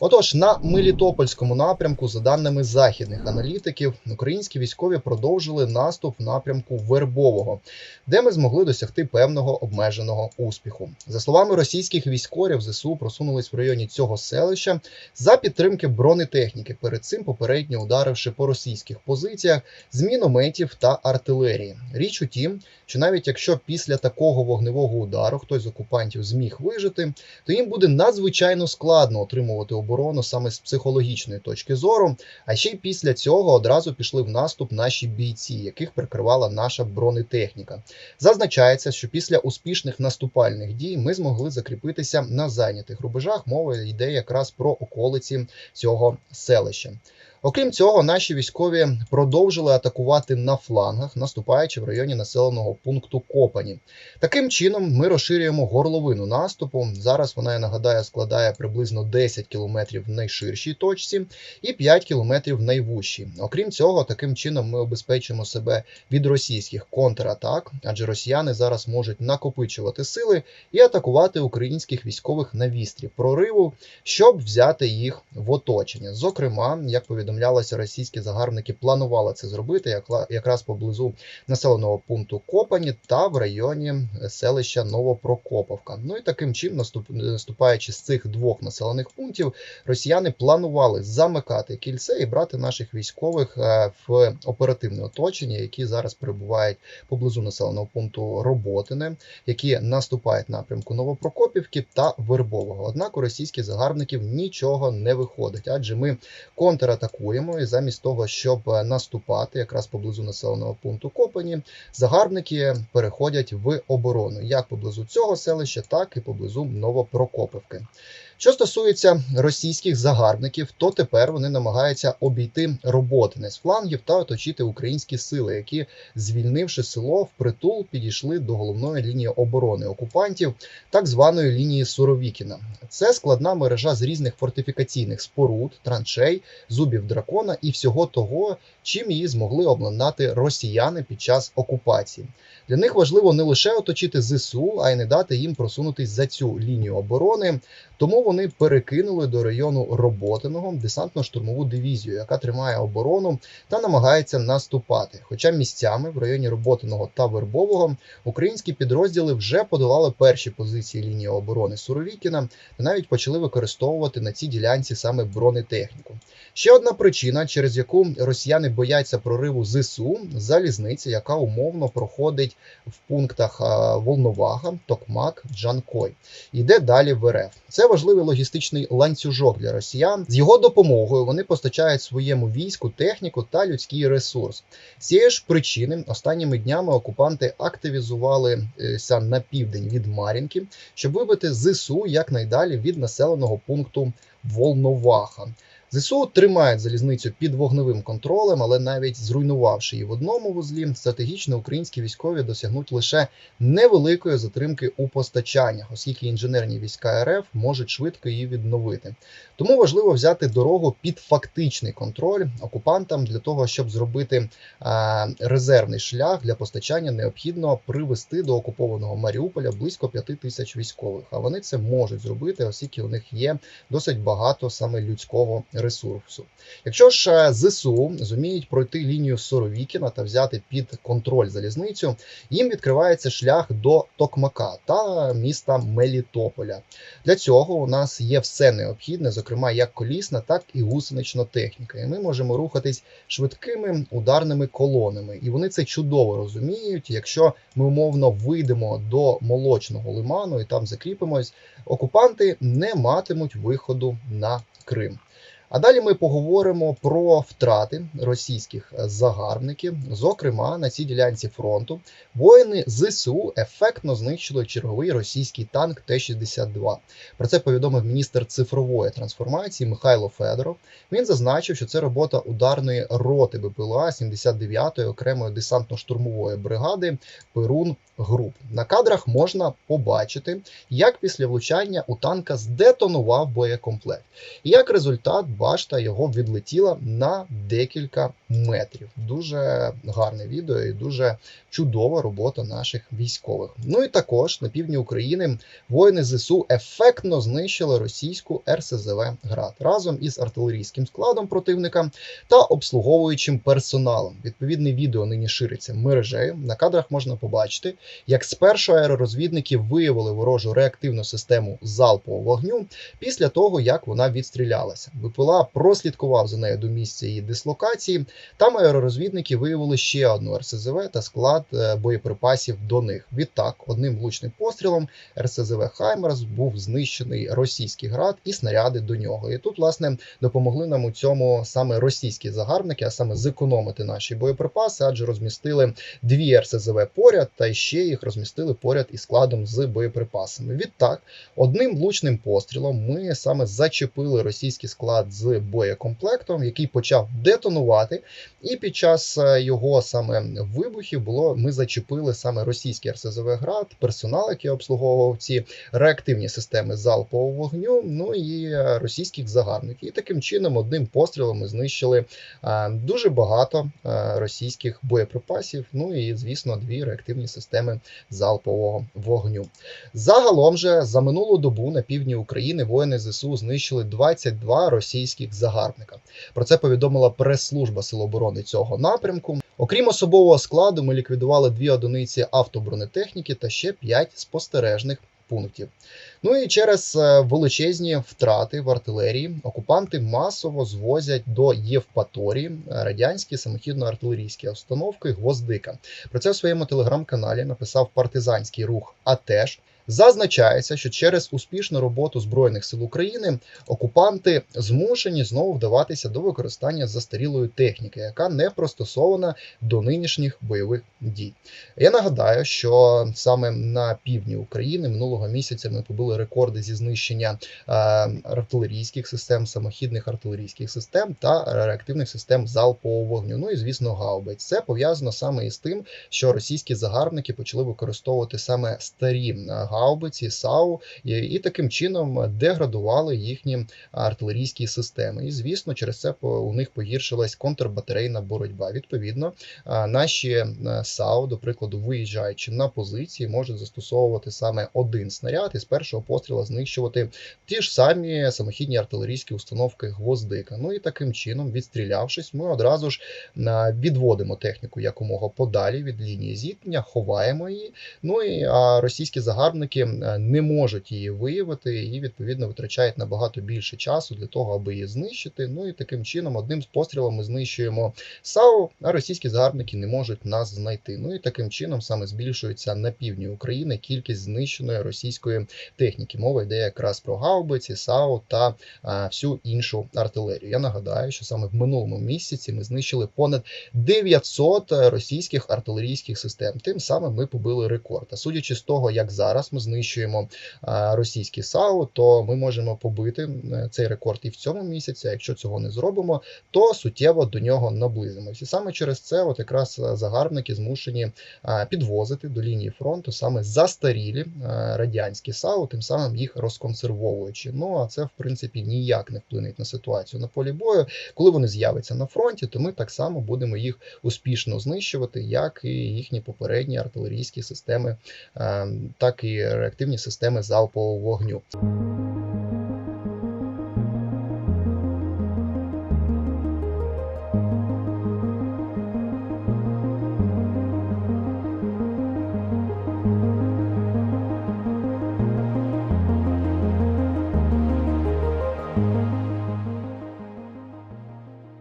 Отож, на Мелітопольському напрямку, за даними західних аналітиків, українські військові продовжили наступ в напрямку Вербового, де ми змогли досягти певного обмеженого успіху. За словами російських військових, ЗСУ просунулись в районі цього селища за підтримки бронетехніки, перед цим попередньо ударивши по російських позиціях з мінометів та артилерії. Річ у тім, що навіть якщо після такого вогневого удару хтось з окупантів зміг вижити, то їм буде надзвичайно складно отримувати оборону саме з психологічної точки зору. А ще й після цього одразу пішли в наступ наші бійці, яких прикривала наша бронетехніка. Зазначається, що після успішних наступальних дій ми змогли закріпитися на зайнятих рубежах. Мова йде якраз про околиці цього селища. Окрім цього, наші військові продовжили атакувати на флангах, наступаючи в районі населеного пункту Копані. Таким чином, ми розширюємо горловину наступу. Зараз вона я нагадаю складає приблизно 10 кілометрів в найширшій точці і 5 кілометрів в найвужчій. Окрім цього, таким чином ми обезпечимо себе від російських контратак, адже росіяни зараз можуть накопичувати сили і атакувати українських військових на вістрі прориву, щоб взяти їх в оточення. Зокрема, як повідомлялося, російські загарбники планували це зробити якраз поблизу населеного пункту Копані та в районі селища Новопрокоповка. Ну і таким чином, наступ- наступаючи з цих двох населених пунктів, росіяни планували замикати кільце і брати наших військових е, в оперативне оточення, які зараз перебувають поблизу населеного пункту Роботине, які наступають напрямку Новопрокопівки та Вербового. Однак у російських загарбників нічого не виходить, адже ми контратакуємо, і замість того, щоб е, наступати якраз поблизу населеного пункту Копані, загарбники переходять в оборону як поблизу цього селища, так і поблизу Новопрокопівки. Що стосується російських загарбників, то тепер вони намагаються обійти роботи з флангів та оточити українські сили, які, звільнивши село, впритул підійшли до головної лінії оборони окупантів, так званої лінії Суровікіна. Це складна мережа з різних фортифікаційних споруд, траншей, зубів дракона і всього того, чим її змогли обладнати росіяни під час окупації. Для них важливо не лише оточити ЗСУ, а й не дати їм просунутись за цю лінію оборони. Тому вони перекинули до району Роботиного десантно-штурмову дивізію, яка тримає оборону та намагається наступати. Хоча місцями в районі Роботиного та Вербового українські підрозділи вже подолали перші позиції лінії оборони Суровікіна та навіть почали використовувати на цій ділянці саме бронетехніку. Ще одна причина, через яку росіяни бояться прориву ЗСУ, залізниця, яка умовно проходить в пунктах Волновага, Токмак, Джанкой. Йде далі в РФ. Це важливий логістичний ланцюжок для росіян. З його допомогою вони постачають своєму війську техніку та людський ресурс. З цієї ж причини останніми днями окупанти активізувалися на південь від Мар'їнки, щоб вибити ЗСУ якнайдалі від населеного пункту Волноваха. ЗСУ тримають залізницю під вогневим контролем, але навіть зруйнувавши її в одному вузлі, стратегічно українські військові досягнуть лише невеликої затримки у постачаннях, оскільки інженерні війська РФ можуть швидко її відновити. Тому важливо взяти дорогу під фактичний контроль окупантам для того, щоб зробити резервний шлях для постачання, необхідно привести до окупованого Маріуполя близько 5 тисяч військових. А вони це можуть зробити, оскільки у них є досить багато саме людського ресурсу. Якщо ж е, ЗСУ зуміють пройти лінію Соровікіна та взяти під контроль залізницю, їм відкривається шлях до Токмака та міста Мелітополя. Для цього у нас є все необхідне, зокрема як колісна, так і гусенична техніка. І ми можемо рухатись швидкими ударними колонами. І вони це чудово розуміють. Якщо ми умовно вийдемо до молочного лиману і там закріпимось, окупанти не матимуть виходу на Крим. А далі ми поговоримо про втрати російських загарбників. Зокрема, на цій ділянці фронту воїни ЗСУ ефектно знищили черговий російський танк Т-62. Про це повідомив міністр цифрової трансформації Михайло Федоров. Він зазначив, що це робота ударної роти БПЛА 79-ї окремої десантно-штурмової бригади Перун груп. На кадрах можна побачити, як після влучання у танка здетонував боєкомплект. І як результат башта його відлетіла на декілька метрів. Дуже гарне відео і дуже чудова робота наших військових. Ну і також на півдні України воїни ЗСУ ефектно знищили російську РСЗВ град разом із артилерійським складом противника та обслуговуючим персоналом. Відповідне відео нині шириться мережею. На кадрах можна побачити, як спершу аеророзвідники виявили ворожу реактивну систему залпового вогню після того, як вона відстрілялася. БПЛА прослідкував за нею до місця її дислокації. Там аеророзвідники виявили ще одну РСЗВ та склад е, боєприпасів до них. Відтак, одним влучним пострілом РСЗВ Хаймерс був знищений російський град і снаряди до нього. І тут, власне, допомогли нам у цьому саме російські загарбники, а саме зекономити наші боєприпаси, адже розмістили дві РСЗВ поряд, та ще їх розмістили поряд із складом з боєприпасами. Відтак, одним влучним пострілом ми саме зачепили російський склад з боєкомплектом, який почав детонувати. І під час е, його саме вибухів було ми зачепили саме російський РСЗВ град, персонал, який обслуговував ці реактивні системи залпового вогню. Ну і е, російських загарбників. І таким чином, одним пострілом ми знищили е, дуже багато російських боєприпасів. Ну і звісно, дві реактивні системи залпового вогню. Загалом же за минулу добу на півдні України воїни ЗСУ знищили 22 російських загарбника. Про це повідомила прес-служба Сил оборони цього напрямку. Окрім особового складу, ми ліквідували дві одиниці автобронетехніки та ще п'ять спостережних пунктів. Ну і через е, величезні втрати в артилерії окупанти масово звозять до Євпаторії радянські самохідно-артилерійські установки Гвоздика. Про це в своєму телеграм-каналі написав партизанський рух АТЕШ. Зазначається, що через успішну роботу збройних сил України окупанти змушені знову вдаватися до використання застарілої техніки, яка не пристосована до нинішніх бойових дій. Я нагадаю, що саме на півдні України минулого місяця ми побили рекорди зі знищення е, артилерійських систем, самохідних артилерійських систем та реактивних систем залпового вогню. Ну і звісно, гаубиць. Це пов'язано саме із тим, що російські загарбники почали використовувати саме старі е, гаубиці, САУ, і, і таким чином деградували їхні артилерійські системи. І звісно, через це у них погіршилась контрбатарейна боротьба. Відповідно, наші е, САУ, до прикладу, виїжджаючи на позиції, можуть застосовувати саме один снаряд і з першого постріла знищувати ті ж самі самохідні артилерійські установки гвоздика. Ну і таким чином, відстрілявшись, ми одразу ж відводимо техніку якомога подалі від лінії зіткнення, ховаємо її. Ну і а, російські загарбники е, не можуть її виявити і відповідно витрачають набагато більше часу для того, аби її знищити. Ну і таким чином, одним з пострілом ми знищуємо САУ, а російські загарбники не можуть нас знайти. Ну і таким чином саме збільшується на півдні України кількість знищеної російської техніки. Мова йде якраз про гаубиці, САУ та всю іншу артилерію. Я нагадаю, що саме в минулому місяці ми знищили понад 900 російських артилерійських систем. Тим самим ми побили рекорд. А судячи з того, як зараз ми знищуємо російські САУ, то ми можемо побити е, цей рекорд і в цьому місяці. А якщо цього не зробимо, то суттєво до нього наблизимося. І саме через це, от якраз е, загарбники змушені підвозити до лінії фронту саме застарілі радянські САУ, тим самим їх розконсервовуючи. Ну а це в принципі ніяк не вплине на ситуацію на полі бою. Коли вони з'являться на фронті, то ми так само будемо їх успішно знищувати, як і їхні попередні артилерійські системи, е, так і реактивні системи залпового вогню.